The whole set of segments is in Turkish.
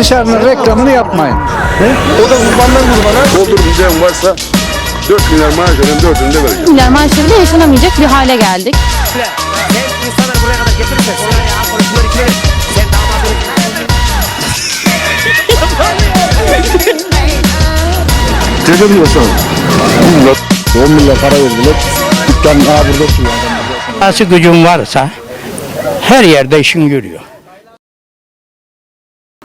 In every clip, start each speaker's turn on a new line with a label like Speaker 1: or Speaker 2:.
Speaker 1: dışarının reklamını yapmayın.
Speaker 2: O da kurbandan kurbana.
Speaker 3: Doldur diyeceğim varsa 4 milyar maaş alayım 4'ünü de vereceğim.
Speaker 4: milyar maaşla bile yaşanamayacak bir hale geldik.
Speaker 2: Dedim ya sana. 10 milyar para verdiler. Dükkan aa burada oturuyor.
Speaker 5: Nasıl gücün varsa her yerde işin görüyor.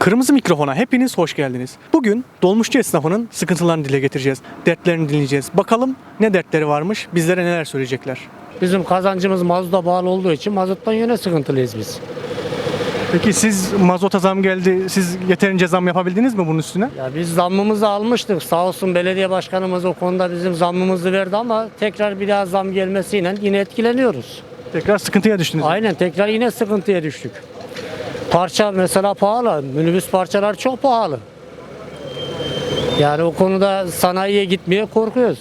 Speaker 6: Kırmızı mikrofona hepiniz hoş geldiniz. Bugün dolmuşçu esnafının sıkıntılarını dile getireceğiz. Dertlerini dinleyeceğiz. Bakalım ne dertleri varmış, bizlere neler söyleyecekler.
Speaker 5: Bizim kazancımız mazota bağlı olduğu için mazottan yine sıkıntılıyız biz.
Speaker 6: Peki siz mazota zam geldi, siz yeterince zam yapabildiniz mi bunun üstüne?
Speaker 5: Ya biz zammımızı almıştık. Sağ olsun belediye başkanımız o konuda bizim zammımızı verdi ama tekrar bir daha zam gelmesiyle yine etkileniyoruz.
Speaker 6: Tekrar sıkıntıya düştünüz.
Speaker 5: Aynen tekrar yine sıkıntıya düştük. Parça mesela pahalı. Minibüs parçalar çok pahalı. Yani o konuda sanayiye gitmeye korkuyoruz.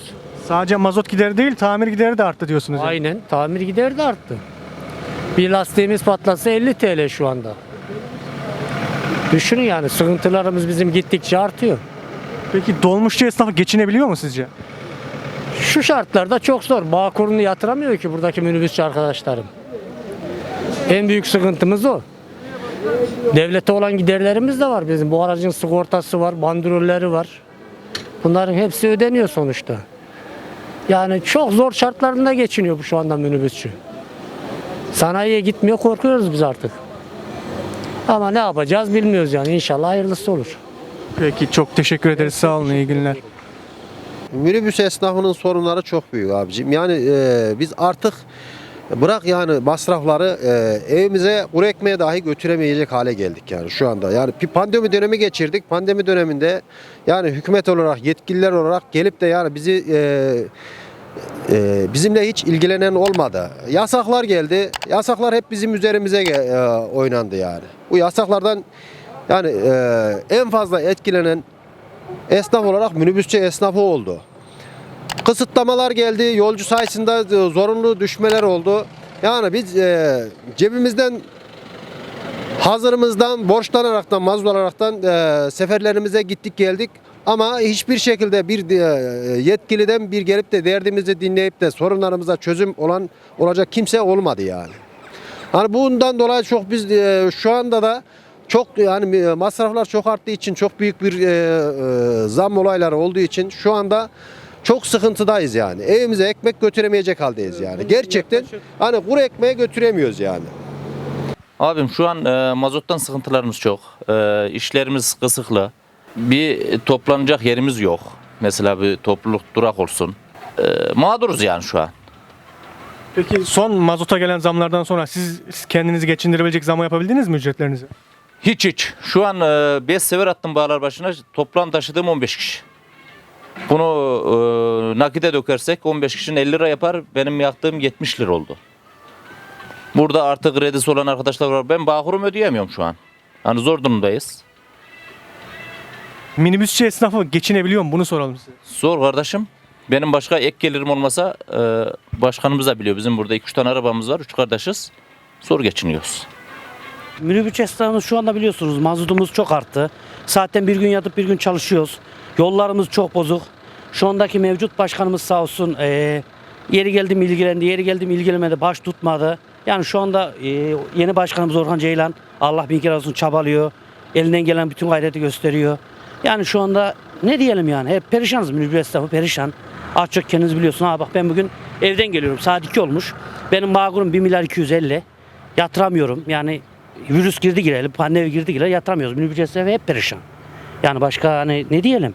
Speaker 6: Sadece mazot gideri değil, tamir gideri de arttı diyorsunuz. yani.
Speaker 5: Aynen tamir gideri de arttı. Bir lastiğimiz patlasa 50 TL şu anda. Düşünün yani sıkıntılarımız bizim gittikçe artıyor.
Speaker 6: Peki dolmuşçu esnafı geçinebiliyor mu sizce?
Speaker 5: Şu şartlarda çok zor. Bağkurunu yatıramıyor ki buradaki minibüsçü arkadaşlarım. En büyük sıkıntımız o. Devlete olan giderlerimiz de var bizim. Bu aracın sigortası var, bandrolleri var. Bunların hepsi ödeniyor sonuçta. Yani çok zor şartlarında geçiniyor bu şu anda minibüsçü. Sanayiye gitmeye korkuyoruz biz artık. Ama ne yapacağız bilmiyoruz yani. İnşallah hayırlısı olur.
Speaker 6: Peki çok teşekkür ederiz. Sağ olun, iyi günler.
Speaker 7: Minibüs esnafının sorunları çok büyük abicim. Yani e, biz artık bırak yani masrafları e, evimize kuru ekmeğe dahi götüremeyecek hale geldik yani şu anda. Yani bir pandemi dönemi geçirdik. Pandemi döneminde yani hükümet olarak yetkililer olarak gelip de yani bizi e, e, bizimle hiç ilgilenen olmadı. Yasaklar geldi. Yasaklar hep bizim üzerimize oynandı yani. Bu yasaklardan yani en fazla etkilenen esnaf olarak minibüsçü esnafı oldu. Kısıtlamalar geldi, yolcu sayısında e, zorunlu düşmeler oldu. Yani biz e, cebimizden hazırımızdan borçlanaraktan, mazlum olaraktan e, seferlerimize gittik geldik. Ama hiçbir şekilde bir e, yetkiliden bir gelip de derdimizi dinleyip de sorunlarımıza çözüm olan olacak kimse olmadı yani. Hani bundan dolayı çok biz e, şu anda da çok yani masraflar çok arttığı için çok büyük bir zam olayları olduğu için şu anda çok sıkıntıdayız yani. Evimize ekmek götüremeyecek haldeyiz yani. Gerçekten hani kuru ekmeğe götüremiyoruz yani.
Speaker 8: Abim şu an e, mazottan sıkıntılarımız çok. E, işlerimiz kısıklı. Bir toplanacak yerimiz yok. Mesela bir topluluk durak olsun. E, mağduruz yani şu an.
Speaker 6: Peki son mazota gelen zamlardan sonra siz kendinizi geçindirebilecek zam yapabildiniz mi ücretlerinizi?
Speaker 8: Hiç hiç. Şu an 5 sefer attım bağlar başına. Toplam taşıdığım 15 kişi. Bunu e, nakite dökersek 15 kişinin 50 lira yapar. Benim yaktığım 70 lira oldu. Burada artık kredisi olan arkadaşlar var. Ben bağkurumu ödeyemiyorum şu an. Hani zor durumdayız.
Speaker 6: Minibüsçü esnafı geçinebiliyor mu? Bunu soralım size.
Speaker 8: Zor kardeşim. Benim başka ek gelirim olmasa e, başkanımız da biliyor. Bizim burada 2-3 tane arabamız var. 3 kardeşiz. Zor geçiniyoruz.
Speaker 9: Minibüs esnafımız şu anda biliyorsunuz mazotumuz çok arttı. Zaten bir gün yatıp bir gün çalışıyoruz. Yollarımız çok bozuk. Şu andaki mevcut başkanımız sağ olsun eee, yeri geldi mi ilgilendi, yeri geldi mi ilgilenmedi, baş tutmadı. Yani şu anda eee, yeni başkanımız Orhan Ceylan Allah bin kere olsun çabalıyor. Elinden gelen bütün gayreti gösteriyor. Yani şu anda ne diyelim yani hep perişanız minibüs esnafı perişan. Az çok kendiniz biliyorsun. Ha bak ben bugün evden geliyorum saat 2 olmuş. Benim mağdurum 1 milyar 250 yatıramıyorum. Yani virüs girdi girelim, pandemi girdi girelim yatıramıyoruz. Minibüs hep perişan. Yani başka hani ne diyelim?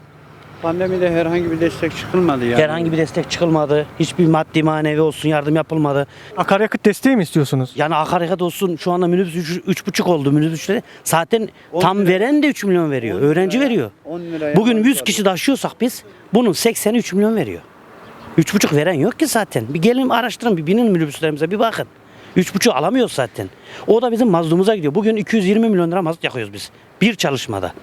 Speaker 1: Pandemide herhangi bir destek çıkılmadı yani.
Speaker 9: Herhangi bir destek çıkılmadı. Hiçbir maddi manevi olsun yardım yapılmadı.
Speaker 6: Akaryakıt desteği mi istiyorsunuz?
Speaker 9: Yani akaryakıt olsun şu anda minibüs 3,5 oldu minibüsleri. Zaten
Speaker 1: On
Speaker 9: tam
Speaker 1: lira.
Speaker 9: veren de 3 milyon veriyor.
Speaker 1: On
Speaker 9: Öğrenci
Speaker 1: liraya-
Speaker 9: veriyor.
Speaker 1: 10 liraya
Speaker 9: Bugün 100
Speaker 1: başladı.
Speaker 9: kişi taşıyorsak biz bunun 80'i 3 milyon veriyor. 3,5 veren yok ki zaten. Bir gelin araştırın bir binin minibüslerimize bir bakın. 3,5 alamıyoruz zaten. O da bizim mazlumumuza gidiyor. Bugün 220 milyon lira mazot yakıyoruz biz. Bir çalışmada.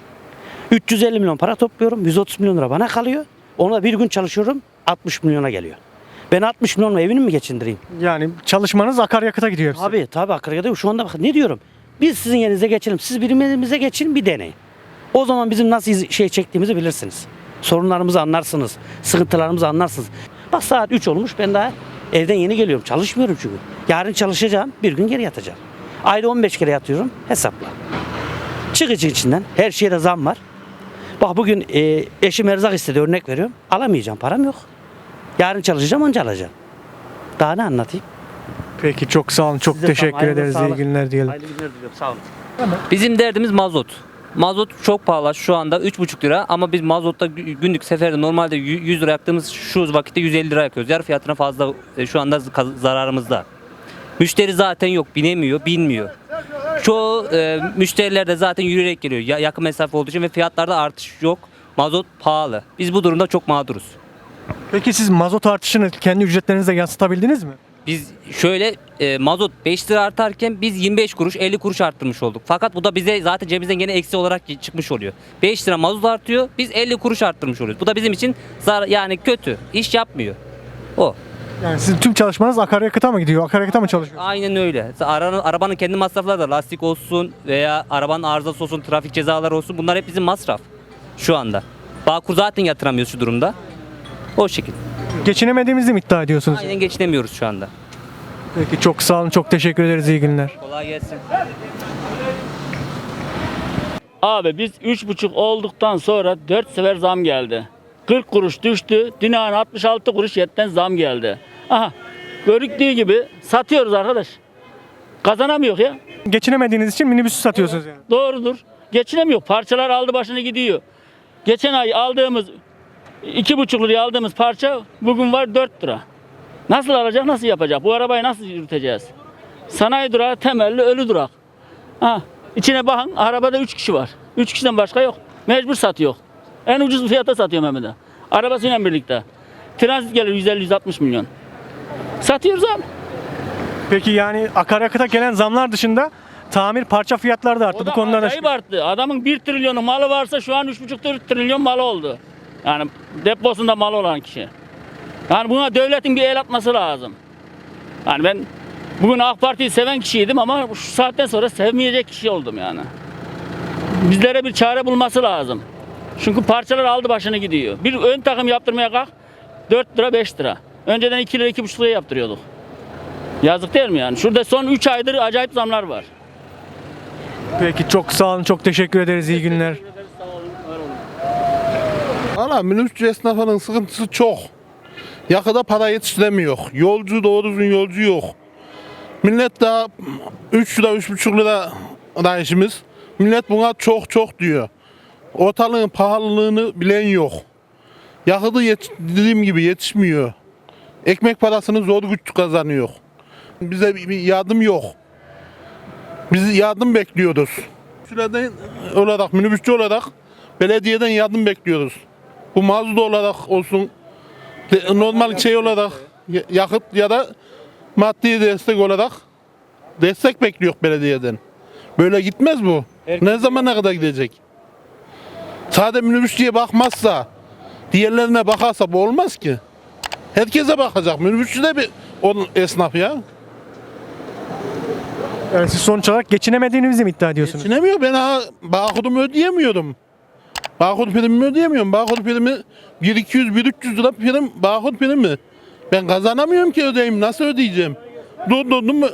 Speaker 9: 350 milyon para topluyorum. 130 milyon lira bana kalıyor. Ona bir gün çalışıyorum 60 milyona geliyor. Ben 60 milyonla evini mi geçindireyim?
Speaker 6: Yani çalışmanız akaryakıta gidiyor hepsi.
Speaker 9: Tabii tabii akaryakıt şu anda bak ne diyorum. Biz sizin yerinize geçelim. Siz birimimize geçin bir deneyin. O zaman bizim nasıl şey çektiğimizi bilirsiniz. Sorunlarımızı anlarsınız. Sıkıntılarımızı anlarsınız. Bak saat 3 olmuş ben daha evden yeni geliyorum. Çalışmıyorum çünkü. Yarın çalışacağım. Bir gün geri yatacağım. Ayda 15 kere yatıyorum. Hesapla. Çık için içinden. Her şeye de zam var. Bak bugün e, eşim erzak istedi örnek veriyorum. Alamayacağım param yok. Yarın çalışacağım onca alacağım. Daha ne anlatayım?
Speaker 6: Peki çok sağ olun. Çok
Speaker 9: Size
Speaker 6: teşekkür
Speaker 9: tamam,
Speaker 6: ederiz. İyi günler diyelim.
Speaker 9: Hayırlı günler diliyorum. Sağ olun.
Speaker 10: Bizim derdimiz mazot. Mazot çok pahalı şu anda 3,5 lira ama biz mazotta gü- günlük seferde normalde yü- 100 lira yaktığımız şu vakitte 150 lira yakıyoruz. Yarı fiyatına fazla e, şu anda zararımızda. Müşteri zaten yok binemiyor binmiyor. Çoğu e, müşteriler de zaten yürüyerek geliyor ya, yakın mesafe olduğu için ve fiyatlarda artış yok. Mazot pahalı. Biz bu durumda çok mağduruz.
Speaker 6: Peki siz mazot artışını kendi ücretlerinize yansıtabildiniz mi?
Speaker 10: Biz şöyle e, mazot 5 lira artarken biz 25 kuruş 50 kuruş arttırmış olduk. Fakat bu da bize zaten cebimizden gene eksi olarak çıkmış oluyor. 5 lira mazot artıyor biz 50 kuruş arttırmış oluyoruz. Bu da bizim için zar yani kötü. İş yapmıyor. O.
Speaker 6: Yani sizin tüm çalışmanız akaryakıta mı gidiyor? Akaryakıta mı çalışıyor?
Speaker 10: Aynen öyle. Arabanın kendi masrafları da lastik olsun veya arabanın arızası olsun, trafik cezaları olsun bunlar hep bizim masraf şu anda. Bağkur zaten yatıramıyoruz şu durumda. O şekilde.
Speaker 6: Geçinemediğimizi mi iddia ediyorsunuz?
Speaker 10: Aynen geçinemiyoruz şu anda.
Speaker 6: Peki çok sağ olun. Çok teşekkür ederiz. İyi günler.
Speaker 10: Kolay gelsin.
Speaker 11: Abi biz 3,5 olduktan sonra 4 sefer zam geldi. 40 kuruş düştü. Dünyanın 66 kuruş yetten zam geldi. Aha görüktüğü gibi satıyoruz arkadaş. Kazanamıyor ya.
Speaker 6: Geçinemediğiniz için minibüsü satıyorsunuz yani.
Speaker 11: Doğrudur. Geçinemiyor. Parçalar aldı başını gidiyor. Geçen ay aldığımız 2,5 liraya aldığımız parça bugün var 4 lira. Nasıl alacak, nasıl yapacak? Bu arabayı nasıl yürüteceğiz? Sanayi durağı temelli ölü durak. Ha, içine bakın arabada 3 kişi var. 3 kişiden başka yok. Mecbur satıyor. En ucuz fiyata satıyorum hem de. Arabasıyla birlikte. Transit gelir 150-160 milyon. Satıyoruz abi.
Speaker 6: Peki yani akaryakıta gelen zamlar dışında tamir parça fiyatları da arttı.
Speaker 11: O
Speaker 6: Bu
Speaker 11: da
Speaker 6: konuda da
Speaker 11: acayip arttı. Adamın 1 trilyonu malı varsa şu an 3,5 trilyon malı oldu. Yani deposunda mal olan kişi. Yani buna devletin bir el atması lazım. Yani ben bugün AK Parti'yi seven kişiydim ama şu saatten sonra sevmeyecek kişi oldum yani. Bizlere bir çare bulması lazım. Çünkü parçalar aldı başını gidiyor. Bir ön takım yaptırmaya kalk 4 lira 5 lira. Önceden 2 lira 2,5 liraya yaptırıyorduk. Yazık değil mi yani? Şurada son 3 aydır acayip zamlar var.
Speaker 6: Peki çok sağ olun. Çok teşekkür ederiz. İyi günler.
Speaker 3: Valla minibüsçü esnafının sıkıntısı çok. Yakada para yetiştiremiyor. Yolcu doğru düzgün yolcu yok. Millet daha 3 lira 3,5 lira da. Millet buna çok çok diyor. Ortalığın pahalılığını bilen yok. Yakıtı yet dediğim gibi yetişmiyor. Ekmek parasını zor güç kazanıyor. Bize bir yardım yok. Biz yardım bekliyoruz. Süreden olarak, minibüsçü olarak belediyeden yardım bekliyoruz. Bu mazot olarak olsun, de- normal şey olarak, ya- yakıt ya da maddi destek olarak destek bekliyor belediyeden. Böyle gitmez bu. Ne zamana kadar gidecek? Sadece minibüsçüye bakmazsa, diğerlerine bakarsa bu olmaz ki. Herkese bakacak. Minibüsçü de bir onun esnaf ya.
Speaker 6: Yani siz sonuç olarak geçinemediğinizi mi iddia ediyorsunuz?
Speaker 3: Geçinemiyor. Ben ha Bağkur'umu ödeyemiyorum. Bağkur primimi ödeyemiyorum. Bağkur primi 1-200-1-300 lira prim, Bağkur primi. Ben kazanamıyorum ki ödeyeyim. Nasıl ödeyeceğim? Durdurdum mu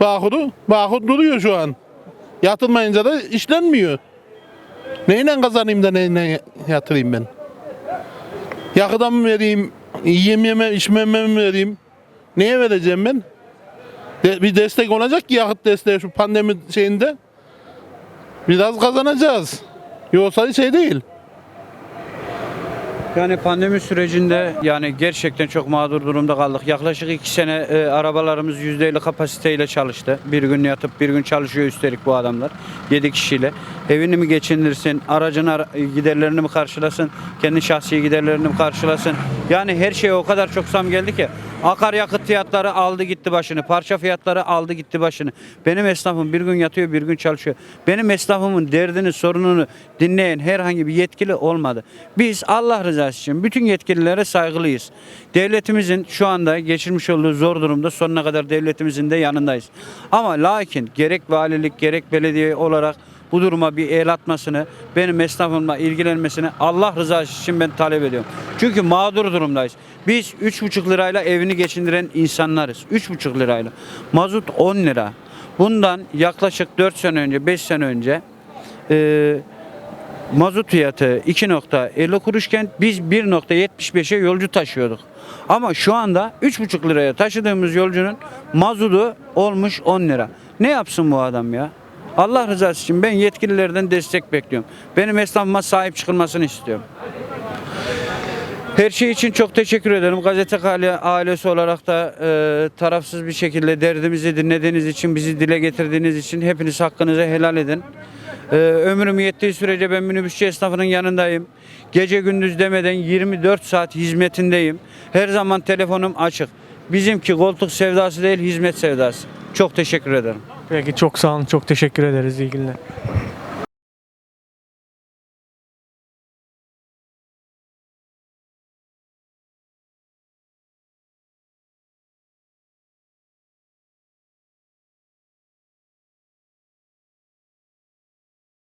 Speaker 3: Bağkur'u? Bağkur duruyor şu an. Yatırmayınca da işlenmiyor. Neyle kazanayım da neyle yatırayım ben? Yakıda mı vereyim? Yememe, içmeme mi vereyim? Neye vereceğim ben? De- bir destek olacak ki yakıt desteği şu pandemi şeyinde. Biraz kazanacağız. Yoksa şey değil.
Speaker 1: Yani pandemi sürecinde yani gerçekten çok mağdur durumda kaldık. Yaklaşık iki sene e, arabalarımız %50 kapasiteyle çalıştı. Bir gün yatıp bir gün çalışıyor üstelik bu adamlar. 7 kişiyle. Evini mi geçindirsin, aracın ara- giderlerini mi karşılasın, kendi şahsi giderlerini mi karşılasın. Yani her şeye o kadar çok zam geldi ki. Akaryakıt fiyatları aldı gitti başını. Parça fiyatları aldı gitti başını. Benim esnafım bir gün yatıyor bir gün çalışıyor. Benim esnafımın derdini sorununu dinleyen herhangi bir yetkili olmadı. Biz Allah rızası için bütün yetkililere saygılıyız. Devletimizin şu anda geçirmiş olduğu zor durumda sonuna kadar devletimizin de yanındayız. Ama lakin gerek valilik gerek belediye olarak bu duruma bir el atmasını, benim esnafımla ilgilenmesini Allah rızası için ben talep ediyorum. Çünkü mağdur durumdayız. Biz 3,5 lirayla evini geçindiren insanlarız. 3,5 lirayla. Mazot 10 lira. Bundan yaklaşık 4 sene önce, 5 sene önce e, mazot fiyatı 2.50 kuruşken biz 1.75'e yolcu taşıyorduk. Ama şu anda 3.5 liraya taşıdığımız yolcunun mazotu olmuş 10 lira. Ne yapsın bu adam ya? Allah rızası için ben yetkililerden destek bekliyorum. Benim esnafıma sahip çıkılmasını istiyorum. Her şey için çok teşekkür ederim. Gazete ailesi olarak da e, tarafsız bir şekilde derdimizi dinlediğiniz için, bizi dile getirdiğiniz için hepiniz hakkınızı helal edin. E, ömrüm yettiği sürece ben minibüsçü esnafının yanındayım. Gece gündüz demeden 24 saat hizmetindeyim. Her zaman telefonum açık. Bizimki koltuk sevdası değil, hizmet sevdası. Çok teşekkür ederim.
Speaker 6: Peki çok sağ olun. Çok teşekkür ederiz. İyi.